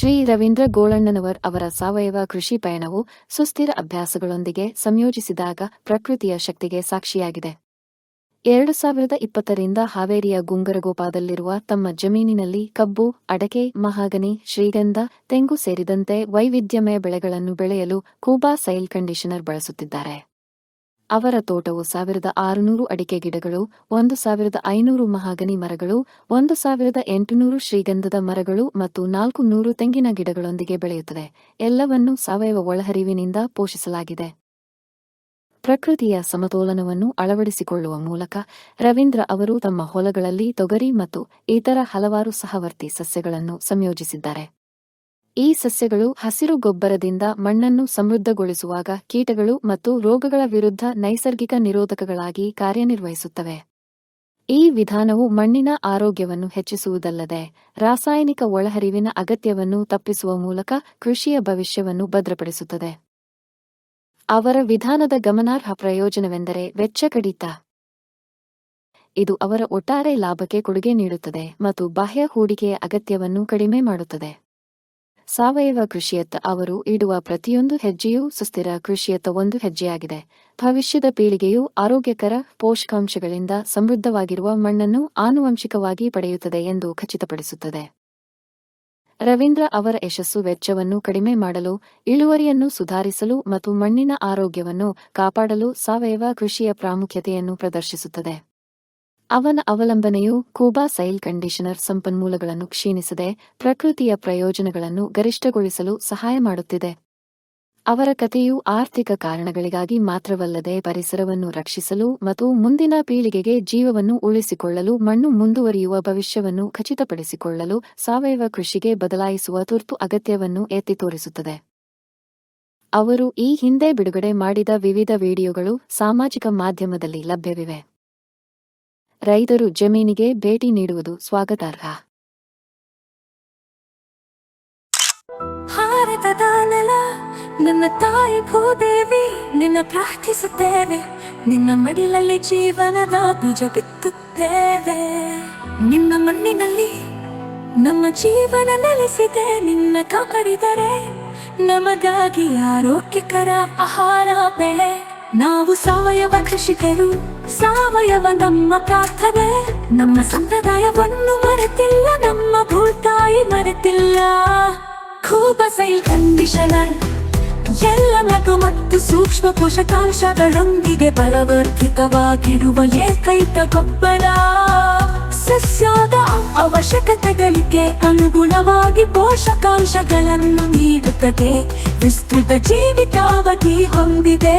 ಶ್ರೀ ರವೀಂದ್ರ ಗೋಳಣ್ಣನವರ್ ಅವರ ಸಾವಯವ ಕೃಷಿ ಪಯಣವು ಸುಸ್ಥಿರ ಅಭ್ಯಾಸಗಳೊಂದಿಗೆ ಸಂಯೋಜಿಸಿದಾಗ ಪ್ರಕೃತಿಯ ಶಕ್ತಿಗೆ ಸಾಕ್ಷಿಯಾಗಿದೆ. ಎರಡು ಸಾವಿರದ ಇಪ್ಪತ್ತರಿಂದ ಹಾವೇರಿಯ ಗುಂಗರಗೋಪಾದಲ್ಲಿರುವ ತಮ್ಮ ಜಮೀನಿನಲ್ಲಿ ಕಬ್ಬು, ಅಡಕೆ, ಮಹಾಗನಿ, ಶ್ರೀಗಂಧ, ತೆಂಗು ಸೇರಿದಂತೆ ವೈವಿಧ್ಯಮಯ ಬೆಳೆಗಳನ್ನು ಬೆಳೆಯಲು ಕೂಬಾ ಸೈಲ್ ಕಂಡೀಷನರ್ ಬಳಸುತ್ತಿದ್ದಾರೆ. ಅವರ ತೋಟವು ಸಾವಿರದ ಆರುನೂರು ಅಡಿಕೆ ಗಿಡಗಳು, ಒಂದು ಸಾವಿರದ ಐನೂರು ಮಹಾಗನಿ ಮರಗಳು, ಒಂದು ಸಾವಿರದ ಎಂಟುನೂರು ಶ್ರೀಗಂಧದ ಮರಗಳು ಮತ್ತು ನಾಲ್ಕು ನೂರು ತೆಂಗಿನ ಗಿಡಗಳೊಂದಿಗೆ ಬೆಳೆಯುತ್ತದೆ ಎಲ್ಲವನ್ನೂ ಸಾವಯವ ಒಳಹರಿವಿನಿಂದ ಪೋಷಿಸಲಾಗಿದೆ. ಪ್ರಕೃತಿಯ ಸಮತೋಲನವನ್ನು ಅಳವಡಿಸಿಕೊಳ್ಳುವ ಮೂಲಕ ರವೀಂದ್ರ ಅವರು ತಮ್ಮ ಹೊಲಗಳಲ್ಲಿ ತೊಗರಿ ಮತ್ತು ಇತರ ಹಲವಾರು ಸಹವರ್ತಿ ಸಸ್ಯಗಳನ್ನು ಸಂಯೋಜಿಸಿದ್ದಾರೆ. ಈ ಸಸ್ಯಗಳು ಹಸಿರು ಗೊಬ್ಬರದಿಂದ ಮಣ್ಣನ್ನು ಸಮೃದ್ಧಗೊಳಿಸುವಾಗ ಕೀಟಗಳು ಮತ್ತು ರೋಗಗಳ ವಿರುದ್ಧ ನೈಸರ್ಗಿಕ ನಿರೋಧಕಗಳಾಗಿ ಕಾರ್ಯನಿರ್ವಹಿಸುತ್ತವೆ. ಈ ವಿಧಾನವು ಮಣ್ಣಿನ ಆರೋಗ್ಯವನ್ನು ಹೆಚ್ಚಿಸುವುದಲ್ಲದೆ ರಾಸಾಯನಿಕ ಒಳಹರಿವಿನ ಅಗತ್ಯವನ್ನು ತಪ್ಪಿಸುವ ಮೂಲಕ ಕೃಷಿಯ ಭವಿಷ್ಯವನ್ನು ಭದ್ರಪಡಿಸುತ್ತದೆ. ಅವರ ವಿಧಾನದ ಗಮನಾರ್ಹ ಪ್ರಯೋಜನವೆಂದರೆ ವೆಚ್ಚ ಕಡಿತ. ಇದು ಅವರ ಒಟ್ಟಾರೆ ಲಾಭಕ್ಕೆ ಕೊಡುಗೆ ನೀಡುತ್ತದೆ ಮತ್ತು ಬಾಹ್ಯ ಹೂಡಿಕೆಯ ಅಗತ್ಯವನ್ನು ಕಡಿಮೆ ಮಾಡುತ್ತದೆ. ಸಾವಯವ ಕೃಷಿಯತ್ತ ಅವರು ಇಡುವ ಪ್ರತಿಯೊಂದು ಹೆಜ್ಜೆಯೂ ಸುಸ್ಥಿರ ಕೃಷಿಯತ್ತ ಒಂದು ಹೆಜ್ಜೆಯಾಗಿದೆ. ಭವಿಷ್ಯದ ಪೀಳಿಗೆಯು ಆರೋಗ್ಯಕರ ಪೋಷಕಾಂಶಗಳಿಂದ ಸಮೃದ್ಧವಾಗಿರುವ ಮಣ್ಣನ್ನು ಆನುವಂಶಿಕವಾಗಿ ಪಡೆಯುತ್ತದೆ ಎಂದು ಖಚಿತಪಡಿಸುತ್ತದೆ. ರವೀಂದ್ರ ಅವರ ಯಶಸ್ಸು ವೆಚ್ಚವನ್ನು ಕಡಿಮೆ ಮಾಡಲು, ಇಳುವರಿಯನ್ನು ಸುಧಾರಿಸಲು ಮತ್ತು ಮಣ್ಣಿನ ಆರೋಗ್ಯವನ್ನು ಕಾಪಾಡಲು ಸಾವಯವ ಕೃಷಿಯ ಪ್ರಾಮುಖ್ಯತೆಯನ್ನು ಪ್ರದರ್ಶಿಸುತ್ತದೆ. ಅವನ ಅವಲಂಬನೆಯು ಕೂಬಾ ಸೈಲ್ ಕಂಡೀಷನರ್ ಸಂಪನ್ಮೂಲಗಳನ್ನು ಕ್ಷೀಣಿಸದೆ ಪ್ರಕೃತಿಯ ಪ್ರಯೋಜನಗಳನ್ನು ಗರಿಷ್ಠಗೊಳಿಸಲು ಸಹಾಯ ಮಾಡುತ್ತಿದೆ. ಅವರ ಕಥೆಯು ಆರ್ಥಿಕ ಕಾರಣಗಳಿಗಾಗಿ ಮಾತ್ರವಲ್ಲದೆ ಪರಿಸರವನ್ನು ರಕ್ಷಿಸಲು ಮತ್ತು ಮುಂದಿನ ಪೀಳಿಗೆಗೆ ಜೀವವನ್ನು ಉಳಿಸಿಕೊಳ್ಳಲು, ಮಣ್ಣು ಮುಂದುವರಿಯುವ ಭವಿಷ್ಯವನ್ನು ಖಚಿತಪಡಿಸಿಕೊಳ್ಳಲು ಸಾವಯವ ಕೃಷಿಗೆ ಬದಲಾಯಿಸುವ ತುರ್ತು ಅಗತ್ಯವನ್ನು ಎತ್ತಿ ತೋರಿಸುತ್ತದೆ. ಅವರು ಈ ಹಿಂದೆ ಬಿಡುಗಡೆ ಮಾಡಿದ ವಿವಿಧ ವಿಡಿಯೋಗಳು ಸಾಮಾಜಿಕ ಮಾಧ್ಯಮದಲ್ಲಿ ಲಭ್ಯವಿವೆ. ರೈತರು ಜಮೀನಿಗೆ ಭೇಟಿ ನೀಡುವುದು ಸ್ವಾಗತಾರ್ಹ. ಭಾರತದ ನೆಲ ನನ್ನ ತಾಯಿ ಭೂದೇವಿ, ನಿನ್ನ ಪ್ರಾರ್ಥಿಸುತ್ತೇವೆ. ನಿನ್ನ ಮಡಿಲಲ್ಲಿ ಜೀವನದ ಬೀಜ ಬಿತ್ತುತ್ತೇವೆ. ನಿನ್ನ ಮಣ್ಣಿನಲ್ಲಿ ನಮ್ಮ ಜೀವನ ನೆಲೆಸಿದೆ. ನಿನ್ನ ಕಾಪಾಡಿದರೆ ನಮಗಾಗಿ ಆರೋಗ್ಯಕರ ಆಹಾರ, ಬೆಳೆ. ನಾವು ಸಾವಯವ ಕೃಷಿಕರು. ಸಾವಯವ ನಮ್ಮ ಪ್ರಾರ್ಥನೆ ನಮ್ಮ ಸಂಪ್ರದಾಯವನ್ನು ಮರೆತಿಲ್ಲ, ನಮ್ಮ ಭೂತಾಯಿ ಮರೆತಿಲ್ಲ. ಖೂಬಸೈಲ್ ಕಂಡೀಷನರ್, ಎಲ್ಲ ಮಗು ಮತ್ತು ಸೂಕ್ಷ್ಮ ಪೋಷಕಾಂಶಗಳೊಂದಿಗೆ ಬಲವರ್ಧಿತವಾಗಿರುವ ಏಕೈಕ ಗೊಬ್ಬರ ಸಸ್ಯದ ಅವಶ್ಯಕತೆಗಳಿಗೆ ಅನುಗುಣವಾಗಿ ಪೋಷಕಾಂಶಗಳನ್ನು ನೀಡುತ್ತದೆ, ವಿಸ್ತೃತ ಜೀವಿತಾವಧಿ ಹೊಂದಿದೆ.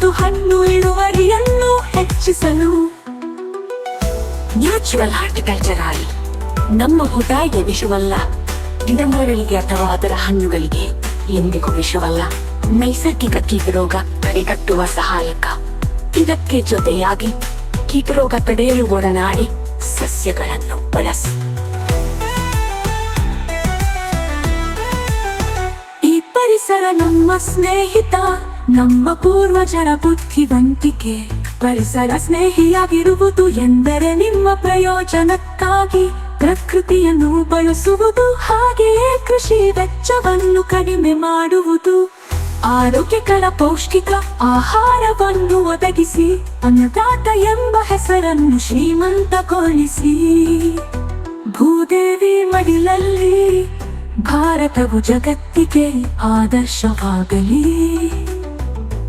ಮತ್ತು ಹಣ್ಣು ಇಳುವರಿಯನ್ನು ಹೆಚ್ಚಿಸಲು. ನ್ಯಾಚುರಲ್ ಹಾರ್ಟಿಕಲ್ಚರ್ ಆಯಿಲ್ ನಮ್ಮ ಹುದಾಯಿಗೆ ವಿಷವಲ್ಲ. ಗಿಡಮರಗಳಿಗೆ ಅಥವಾ ಅದರ ಹಣ್ಣುಗಳಿಗೆ ಎಂದಿಗೂ ವಿಷವಲ್ಲ. ನೈಸರ್ಗಿಕ ಕೀಟರೋಗ ತಡೆಗಟ್ಟುವ ಸಹಾಯಕ. ಇದಕ್ಕೆ ಜೊತೆಯಾಗಿ ಕೀಟರೋಗ ತಡೆಯಲು ಒಡನಾಡಿ ಸಸ್ಯಗಳನ್ನು ಬಳಸಿ. ಈ ಪರಿಸರ ನಮ್ಮ ಸ್ನೇಹಿತ. ನಮ್ಮ ಪೂರ್ವಜರ ಬುದ್ಧಿವಂತಿಕೆ, ಪರಿಸರ ಸ್ನೇಹಿಯಾಗಿರುವುದು ಎಂದರೆ ನಿಮ್ಮ ಪ್ರಯೋಜನಕ್ಕಾಗಿ ಪ್ರಕೃತಿಯನ್ನು ಬಳಸುವುದು ಹಾಗೆಯೇ ಕೃಷಿ ವೆಚ್ಚವನ್ನು ಕಡಿಮೆ ಮಾಡುವುದು. ಆರೋಗ್ಯಕರ ಪೌಷ್ಟಿಕ ಆಹಾರವನ್ನು ಒದಗಿಸಿ, ಅನ್ನದಾತ ಎಂಬ ಹೆಸರನ್ನು ಶ್ರೀಮಂತಗೊಳಿಸಿ. ಭೂದೇವಿ ಮಡಿಲಲ್ಲಿ, ಭಾರತವು ಜಗತ್ತಿಗೆ ಆದರ್ಶವಾಗಲಿ.